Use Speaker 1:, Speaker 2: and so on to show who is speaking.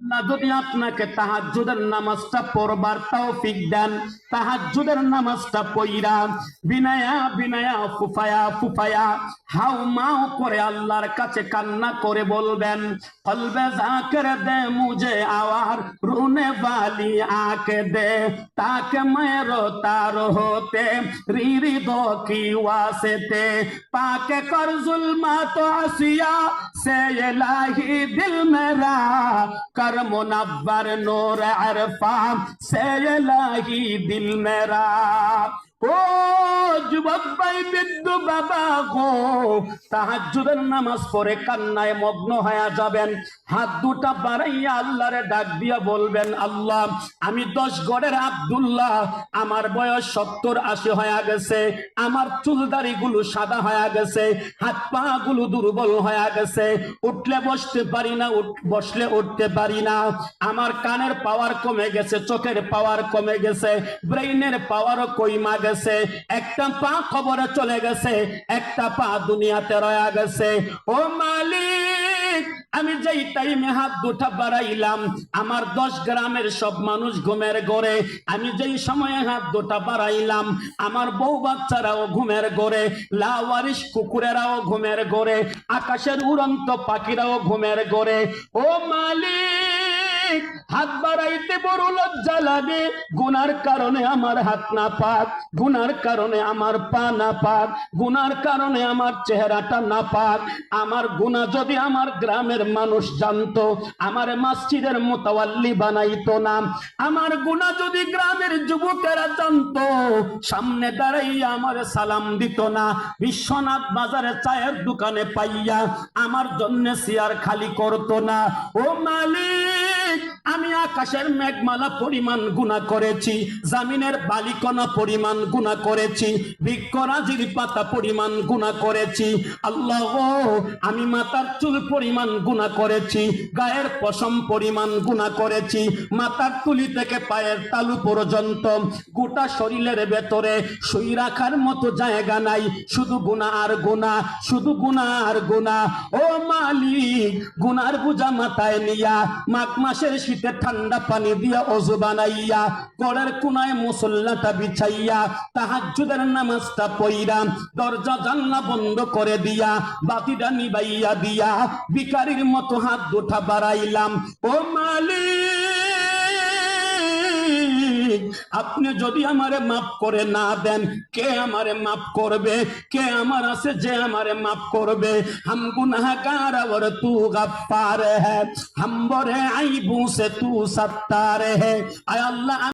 Speaker 1: আল্লাহ যদি আপনাকে তাহাজুদের নামাজটা পড়বার তৌফিক দেন তাহাজুদের নামাজটা পইরা বিনায়া বিনায়া ফুফায়া ফুফায়া হাউ মাউ করে আল্লাহর কাছে কান্না করে বলবেন, কলবে জাকের দে মুঝে আওয়ার, রুনে বালি আকে দে, তাকে মেরো তার হতে রিরি দো কি ওয়াসেতে, পাকে কর জুলমা তো আসিয়া से इलाही दिल मेरा कर मुनव्वर नूर अरफा से इलाही दिल मेरा ও যুবক ভাই বিদ্যু বাবা গো নামাজ কান্নায় মগ্ন হয়ে যাবেন। হাত দুটা বাড়াইয়া ডাক দিয়া বলবেন, আল্লাহ, আমি দশ গড়ের আব্দুল্লাহ, আমার বয়স সত্তর আশি হয়ে গেছে, আমার চুলদারি গুলো সাদা হয়ে গেছে, হাত পা গুলো দুর্বল হয়ে গেছে, উঠলে বসতে পারি না বসলে উঠতে পারি না, আমার কানের পাওয়ার কমে গেছে, চোখের পাওয়ার কমে গেছে, ব্রেইনের পাওয়ারও কইমা গেছে, একটা পা খবরে চলে গেছে, একটা পা দুনিয়াতে রয়া গেছে। ও মালিক, আমি যেই টাইমে হাত দুটা বাড়াইলাম, আমার দশ গ্রামের সব মানুষ ঘুমের গড়ে আমি যেই সময়ে হাত দুটা বাড়াইলাম, আমার বউ বাচ্চারাও ঘুমের গড়ে লাওয়ারিশ কুকুরেরাও ঘুমের গড়ে আকাশের উড়ন্ত পাখিরাও ঘুমের গড়ে ও মালিক হাত বাড়াইতে বড় লজ্জা লাগে। গুনার কারণে আমার হাত না পাক গুনার কারণে আমার পা না পাক গুনার কারণে আমার চেহারাটা না পাক আমার গুনাহ যদি আমার গ্রামের মানুষ জানতো, আমার মসজিদের মোতাওয়াল্লি বানাইতো না। আমার গুনাহ যদি গ্রামের যুবকেরা জানতো, সামনে দাঁড়াইয়া আমার সালাম দিত না। বিশ্বনাথ বাজারে চায়ের দোকানে পাইয়া আমার জন্য চেয়ার খালি করতো না। ও মালিক! আকাশের মেঘমালা পরিমাণ গুণা করেছি, জামিনের বালিকণা পরিমাণ গুণা করেছি, বৃক্ষরাজির পাতা পরিমাণ গুণা করেছি। আল্লাহ, আমি মাথার চুল পরিমাণ গুণা করেছি, গায়ের পশম পরিমাণ গুণা করেছি মাথার তুলি থেকে পায়ের তালু পর্যন্ত গোটা শরীরের ভেতরে শুই রাখার মতো জায়গা নাই, শুধু গুণা আর গুণা, শুধু গুণা আর গুণা। ও মালিক গুনার বুঝা মাথায় নিয়া, মাঘ মাসের শীতে ঠান্ডা পানি দিয়া অজু বানাইয়া গড়ের কোনায় মুসল্লাটা বিছাইয়া, তাহাজ্জুদের নামাজটা পইরা, দরজা জানলা বন্ধ করে দিয়া, বাতিটা নিবাইয়া দিয়া বিকারির মতো হাত দুটা বাড়াইলাম। ও মালিক! আপনি যদি আমারে মাফ করে না দেন কে আমারে মাফ করবে কে আমার আছে যে আমারে মাফ করবে हम गुनहगार और तू गफ्फार है हम बरे आईबू से तू सत्तार है आय अल्लाह